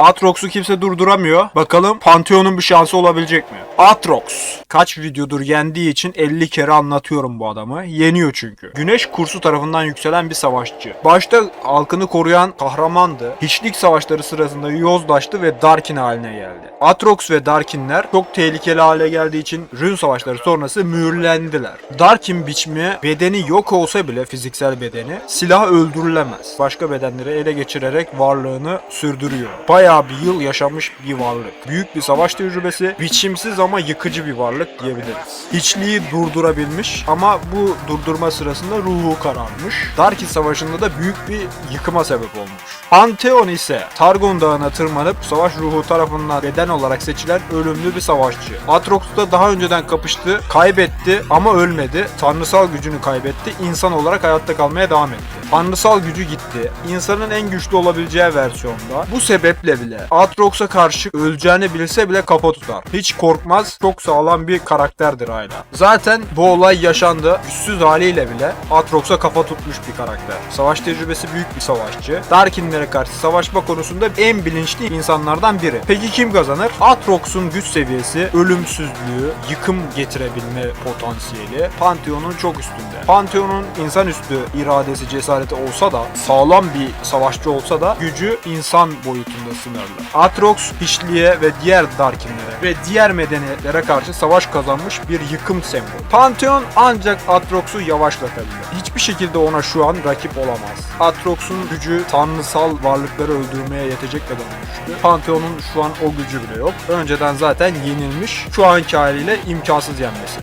Atrox'u kimse durduramıyor. Bakalım Pantheon'un bir şansı olabilecek mi? Atrox. Kaç videodur yendiği için 50 kere anlatıyorum bu adamı. Yeniyor çünkü. Güneş kursu tarafından yükselen bir savaşçı. Başta halkını koruyan kahramandı. Hiçlik savaşları sırasında yozlaştı ve Darkin haline geldi. Atrox ve Darkinler çok tehlikeli hale geldiği için Rün savaşları sonrası mühürlendiler. Darkin biçimi bedeni yok olsa bile fiziksel bedeni silah öldürülemez. Başka bedenleri ele geçirerek varlığını sürdürüyor. Bayağı bir yıl yaşamış bir varlık. Büyük bir savaş tecrübesi, biçimsiz ama yıkıcı bir varlık diyebiliriz. Hiçliği durdurabilmiş ama bu durdurma sırasında ruhu kararmış. Darkin Savaşı'nda da büyük bir yıkıma sebep olmuş. Pantheon ise Targon Dağı'na tırmanıp savaş ruhu tarafından beden olarak seçilen ölümlü bir savaşçı. Atrox'ta daha önceden kapıştı, kaybetti ama ölmedi. Tanrısal gücünü kaybetti, insan olarak hayatta kalmaya devam etti. Tanrısal gücü gitti. İnsanın en güçlü olabileceği versiyonda. Bu sebeple bile Atrox'a karşı öleceğini bilse bile kafa tutar. Hiç korkmaz, çok sağlam bir karakterdir hala. Zaten bu olay yaşandı. Güçsüz haliyle bile Atrox'a kafa tutmuş bir karakter. Savaş tecrübesi büyük bir savaşçı. Darkinlere karşı savaşma konusunda en bilinçli insanlardan biri. Peki kim kazanır? Atrox'un güç seviyesi, ölümsüzlüğü, yıkım getirebilme potansiyeli Pantheon'un çok üstünde. Pantheon'un insanüstü iradesi, cesareti olsa da sağlam bir savaşçı olsa da gücü insan boyutunda sınırlı. Atrox hiçliğe ve diğer Darkinlere ve diğer medeniyetlere karşı savaş kazanmış bir yıkım sembolü. Pantheon ancak Atrox'u yavaşlatabilir. Hiçbir şekilde ona şu an rakip olamaz. Atrox'un gücü tanrısal varlıkları öldürmeye yetecek kadar güçlü. Pantheon'un şu an o gücü bile yok. Önceden zaten yenilmiş. Şu anki haliyle imkansız yenmesi.